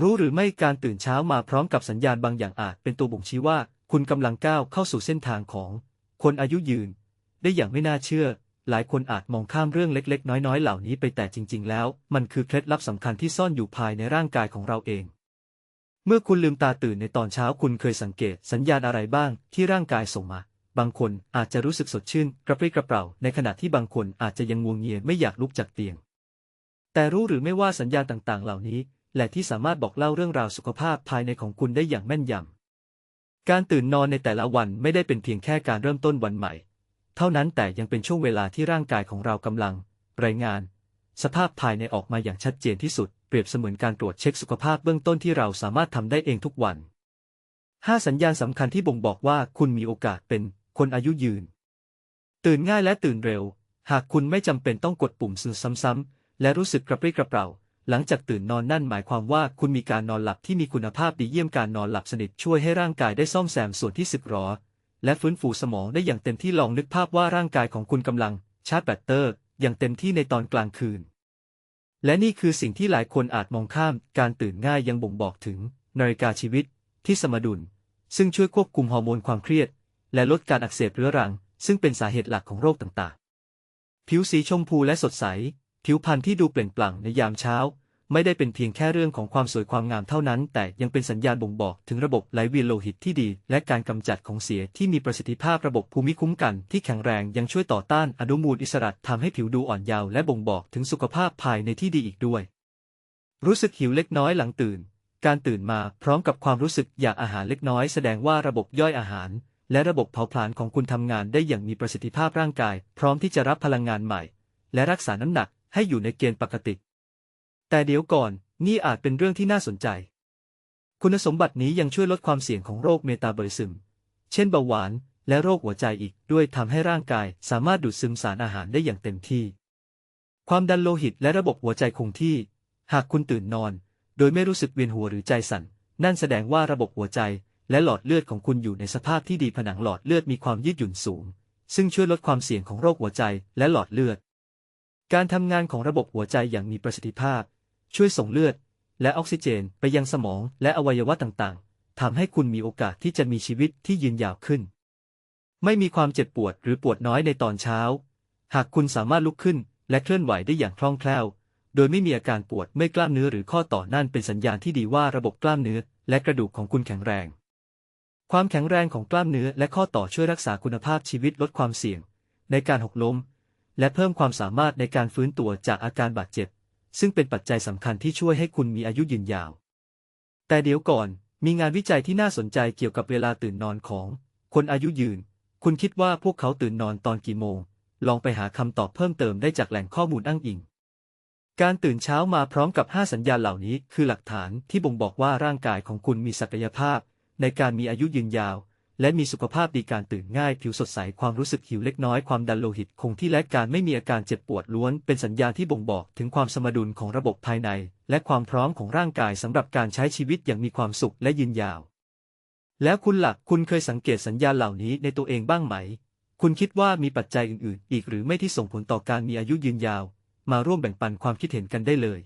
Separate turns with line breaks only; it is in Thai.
รู้หรือไม่การตื่นเช้ามาพร้อมกับสัญญาณบางอย่างอาจเป็นตัวบ่งชี้ว่า คุณกำลังก้าวเข้าสู่เส้นทางของ คนอายุยืน ได้อย่างไม่น่าเชื่อ หลายคนอาจมองข้ามเรื่องเล็ก ๆ น้อย ๆ เหล่านี้ไปแต่จริง ๆ แล้ว มันคือเคล็ดลับสำคัญที่ซ่อนอยู่ภายในร่างกายของเราเอง เมื่อคุณลืมตาตื่นในตอนเช้าคุณเคยสังเกตสัญญาณอะไรบ้างที่ร่างกายส่งมา บางคนอาจจะรู้สึกสดชื่น กระปรี้กระเปร่า ในขณะที่บางคนอาจจะยังงวงเงียไม่อยากลุกจากเตียง แต่รู้หรือไม่ว่าสัญญาณต่างๆ เหล่านี้ และที่สามารถบอกเล่าเรื่องราวสุขภาพภายในของคุณได้อย่างแม่นยำ การตื่นนอนในแต่ละวันไม่ได้เป็นเพียงแค่การเริ่มต้นวันใหม่ เท่านั้นแต่ยังเป็นช่วงเวลาที่ร่างกายของเรากำลัง รายงาน สภาพภายในออกมาอย่างชัดเจนที่สุด เปรียบเสมือนการตรวจเช็คสุขภาพเบื้องต้นที่เราสามารถทำได้เองทุกวัน 5 สัญญาณสำคัญที่บ่งบอกว่าคุณมีโอกาสเป็นคนอายุยืน ตื่นง่ายและตื่นเร็ว หากคุณไม่จำเป็นต้องกดปุ่มซื้อซ้ำๆและรู้สึกกระปรี้กระเปร่า หลังจากตื่นนอนนั่นหมายความว่าคุณมีการนอนหลับที่มีคุณภาพดีเยี่ยมการนอนหลับสนิทช่วยให้ร่างกายได้ซ่อมแซมส่วนที่สึกหรอ และฟื้นฟูสมองได้อย่างเต็มที่ลองนึกภาพว่าร่างกายของคุณกำลัง ชาร์จแบตเตอร์ อย่างเต็มที่ในตอนกลางคืน และนี่คือสิ่งที่หลายคนอาจมองข้าม การตื่นง่ายยังบ่งบอกถึง นาฬิกาชีวิต ที่สมดุล ซึ่งช่วยควบคุมฮอร์โมนความเครียด และลดการอักเสบเรื้อรัง ซึ่งเป็นสาเหตุหลักของโรคต่างๆ ผิวสีชมพูและสดใส ผิวพรรณที่ดูเปล่งปลั่งในยามเช้า ไม่ได้เป็นเพียงแค่เรื่องของความสวยความงามเท่านั้น แต่ยังเป็นสัญญาณบ่งบอกถึงระบบไหลเวียนโลหิตที่ดี และการกำจัดของเสียที่มีประสิทธิภาพระบบภูมิคุ้มกันที่แข็งแรงยังช่วยต่อต้านอนุมูลอิสระทำให้ผิวดูอ่อนเยาว์และบ่งบอกถึงสุขภาพภายในที่ดีอีกด้วย รู้สึกหิวเล็กน้อยหลังตื่น การตื่นมาพร้อมกับความรู้สึกอยากอาหารเล็กน้อย แสดงว่าระบบย่อยอาหารและระบบเผาผลาญของคุณทำงานได้อย่างมีประสิทธิภาพร่างกาย พร้อมที่จะรับพลังงานใหม่ และรักษาน้ำหนัก ให้อยู่ในเกณฑ์ปกติ แต่เดี๋ยวก่อน นี่อาจเป็นเรื่องที่น่าสนใจ คุณสมบัตินี้ยังช่วยลดความเสี่ยงของโรคเมตาบอลิซึม เช่นเบาหวานและโรคหัวใจอีกด้วยทำให้ร่างกายสามารถดูดซึมสารอาหารได้อย่างเต็มที่ ความดันโลหิตและระบบหัวใจคงที่ หากคุณตื่นนอน โดยไม่รู้สึกเวียนหัวหรือใจสั่น นั่นแสดงว่าระบบหัวใจและหลอดเลือดของคุณอยู่ในสภาพที่ดีผนังหลอดเลือดมีความยืดหยุ่นสูง ซึ่งช่วยลดความเสี่ยงของโรคหัวใจและหลอดเลือด การทำงานของระบบหัวใจอย่างมีประสิทธิภาพ ช่วยส่งเลือด และออกซิเจนไปยังสมองและอวัยวะต่างๆทำให้คุณมีโอกาสที่จะมีชีวิตที่ยืนยาวขึ้น ไม่มีความเจ็บปวดหรือปวดน้อยในตอนเช้า หากคุณสามารถลุกขึ้นและเคลื่อนไหวได้อย่างคล่องแคล่ว โดยไม่มีอาการปวดเมื่อยกล้ามเนื้อหรือข้อต่อนั่นเป็นสัญญาณที่ดีว่าระบบกล้ามเนื้อและกระดูกของคุณแข็งแรง ความแข็งแรงของกล้ามเนื้อและข้อต่อช่วยรักษาคุณภาพชีวิตลดความเสี่ยง ในการหกล้ม และเพิ่มความสามารถในการฟื้นตัวจากอาการบาดเจ็บ ซึ่งเป็นปัจจัยสำคัญที่ช่วยให้คุณมีอายุยืนยาว แต่เดี๋ยวก่อน มีงานวิจัยที่น่าสนใจเกี่ยวกับเวลาตื่นนอนของ คนอายุยืน คุณคิดว่าพวกเขาตื่นนอนตอนกี่โมง ลองไปหาคำตอบเพิ่มเติมได้จากแหล่งข้อมูลอ้างอิง การตื่นเช้ามาพร้อมกับ 5 สัญญาณเหล่านี้คือหลักฐานที่บ่งบอกว่าร่างกายของคุณมีศักยภาพ ในการมีอายุยืนยาว และมีสุขภาพดีการตื่นง่ายผิวสดใสความรู้สึกหิวเล็กน้อยความดันโลหิตคงที่และการไม่มีอาการเจ็บปวดล้วน เป็นสัญญาณที่บ่งบอกถึงความสมดุลของระบบภายใน และความพร้อมของร่างกายสำหรับการใช้ชีวิตอย่างมีความสุขและยืนยาว แล้วคุณหลักคุณเคยสังเกตสัญญาณเหล่านี้ในตัวเองบ้างไหม คุณคิดว่ามีปัจจัยอื่นๆ อีกหรือไม่ที่ส่งผลต่อการมีอายุยืนยาว มาร่วมแบ่งปันความคิดเห็นกันได้เลย